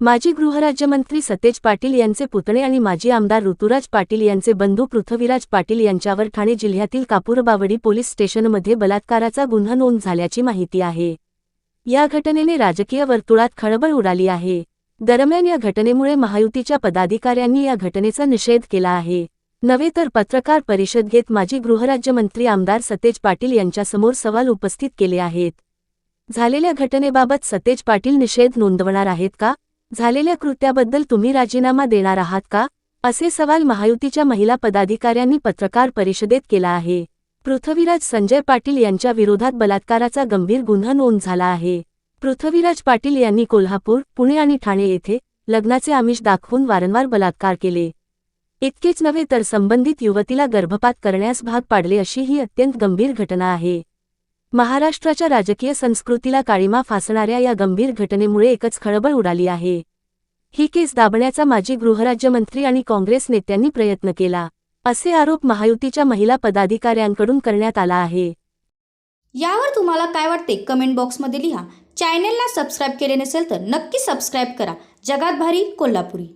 माजी गृहराज्यमंत्री सतेज पाटील यांचे पुतणे आणि माजी आमदार ऋतुराज पाटील यांचे बंधू पृथ्वीराज पाटील यांच्यावर ठाणे जिल्ह्यातील कापूरबावडी पोलीस स्टेशनमध्ये बलात्काराचा गुन्हा नोंद झाल्याची माहिती आहे. या घटनेने राजकीय वर्तुळात खळबळ उडाली आहे. दरम्यान या घटनेमुळे महायुतीच्या पदाधिकाऱ्यांनी या घटनेचा निषेध केला आहे. नव्हे तर पत्रकार परिषद घेत माजी गृहराज्यमंत्री आमदार सतेज पाटील यांच्यासमोर सवाल उपस्थित केले आहेत. झालेल्या घटनेबाबत सतेज पाटील निषेध नोंदवणार आहेत का? झालेल्या कृत्याबद्दल तुम्ही राजीनामा देणार आहात का? असे सवाल महायुतीच्या महिला पदाधिकाऱ्यांनी पत्रकार परिषदेत केला आहे. पृथ्वीराज संजय पाटील यांच्या विरोधात बलात्काराचा गंभीर गुन्हा नोंद झाला आहे. पृथ्वीराज पाटील यांनी कोल्हापूर पुणे आणि ठाणे येथे लग्नाचे आमिष दाखवून वारंवार बलात्कार केले. इतकेच नव्हे तर संबंधित युवतीला गर्भपात करण्यास भाग पाडले अशी ही अत्यंत गंभीर घटना आहे. महाराष्ट्राच्या राजकीय संस्कृतीला काळीमा फासणाऱ्या या गंभीर घटनेमुळे एकच खळबळ उडाली आहे. ही केस दाबण्याचा माजी गृहराज्यमंत्री आणि काँग्रेस नेत्यांनी प्रयत्न केला असे आरोप महायुतीच्या महिला पदाधिकाऱ्यांकडून करण्यात आला आहे. यावर तुम्हाला काय वाटते कमेंट बॉक्समध्ये लिहा. चॅनेलला सबस्क्राईब केले नसेल तर नक्की सबस्क्राईब करा. जगात भारी कोल्हापुरी.